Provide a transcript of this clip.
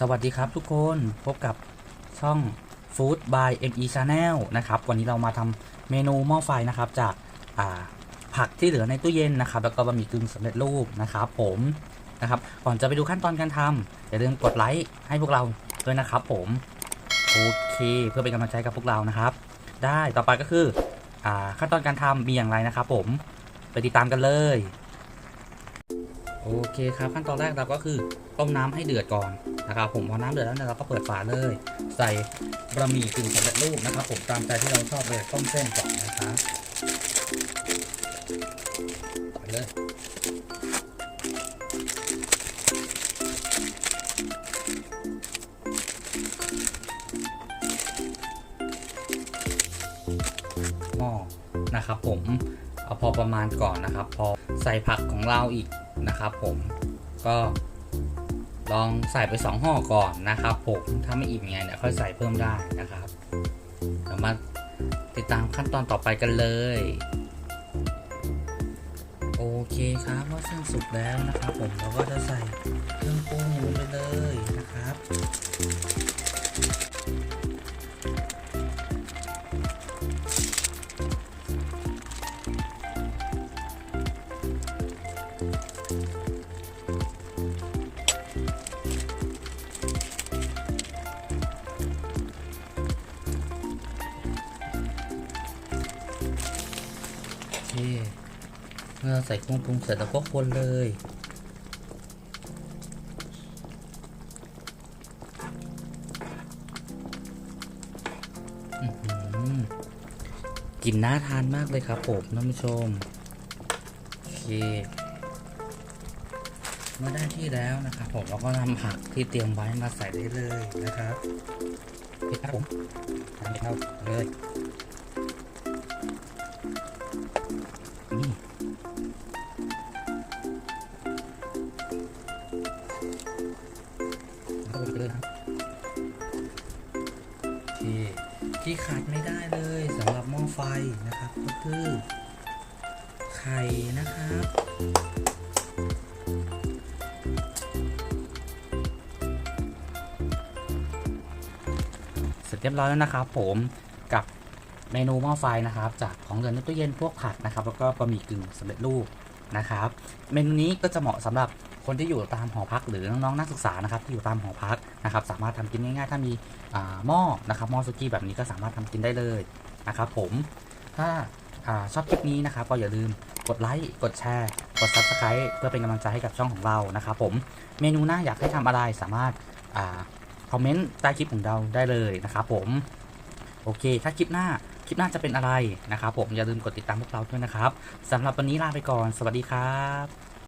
สวัสดีครับทุกคนพบกับช่อง Food by ME Channel นะครับ วันนี้เรามาทำเมนูหม้อไฟนะครับ จากาผักที่เหลือในตู้เย็นนะครับ แล้วก็บะหมี่กึ่งสำเร็จรูปนะครับผมนะครับ ก่อนจะไปดูขั้นตอนการทำอย่าลืมกดไลค์ให้พวกเราด้วยนะครับ ผมโอเคเพื่อเป็นกำลังใจกับพวกเรานะครับ ได้ต่อไปก็คืออขั้นตอนการทำมีอย่างไรนะครับ ผมไปติดตามกันเลยโอเคครับขั้นตอนแรกเราก็คือต้มน้ำให้เดือดก่อน นะครับผมพอน้ำเดือดแล้วเนี่ยเราก็เปิดฝาเลย ใส่บะหมี่กึ่งสำเร็จรูปนะครับผมตามใจที่เราชอบเลยต้มเส้นก่อนนะครับไปเลยหม้อนะครับผมเอาพอประมาณก่อนนะครับ พอใส่ผักของเราอีกนะครับผมก็ ลองใส่ไปสองห่อก่อนนะครับผมถ้าไม่อิ่มไงเนี่ยค่อยใส่เพิ่มได้นะครับเรามาติดตามขั้นตอนต่อไปกันเลย โอเคครับว่าเส้นสุกแล้วนะครับ ผมเราก็จะใส่เครื่องปรุงลงไปเลยนะครับ เคเมื่อใส่เครื่องปรุงเสร็จแล้วก็คนเลย กลิ่นน่าทานมากเลยครับผมท่านผู้ชม โอเค เมื่อได้ที่แล้วนะครับผมเราก็นำผักที่เตรียมไว้มาใส่ได้เลยนะครับเผ็ดครับผมทำเผ็ดเข้าเลย ก็ไปเลยครับที่ที่ขาดไม่ได้เลยสำหรับหม้อไฟนะครับ ก็คือไข่นะครับเสร็จเรียบร้อยแล้วนะครับผมกับเมนูหม้อไฟนะครับ จากของเหลือนตู้เย็นพวกผักนะครับ แล้วก็บะหมี่กึ่งสำเร็จรูป นะครับ เมนูนี้ก็จะเหมาะสำหรับคนที่อยู่ตามหอพักหรือน้องๆนักศึกษานะครับที่อยู่ตามหอพักนะครับ สามารถทำกินง่ายๆ ถ้ามีหม้อนะครับหม้อซุกี้แบบนี้ก็สามารถทำกินได้เลยนะครับผมถ้าอชอบคลิปนี้นะครับ ก็อย่าลืมกดไลค์กดแชร์ กด subscribe เพื่อเป็นกำลังใจให้กับช่องของเรานะครับผมเมนูหน้าอยากให้ทำอะไรสามารถอาคอมเมนต์ใต้คลิปของเราได้เลยนะครับผม โอเค ถ้าคลิปหน้า คลิปหน้าจะเป็นอะไรนะครับผมอย่าลืมกดติดตามพวกเราด้วยนะครับสำหรับวันนี้ลาไปก่อน สวัสดีครับ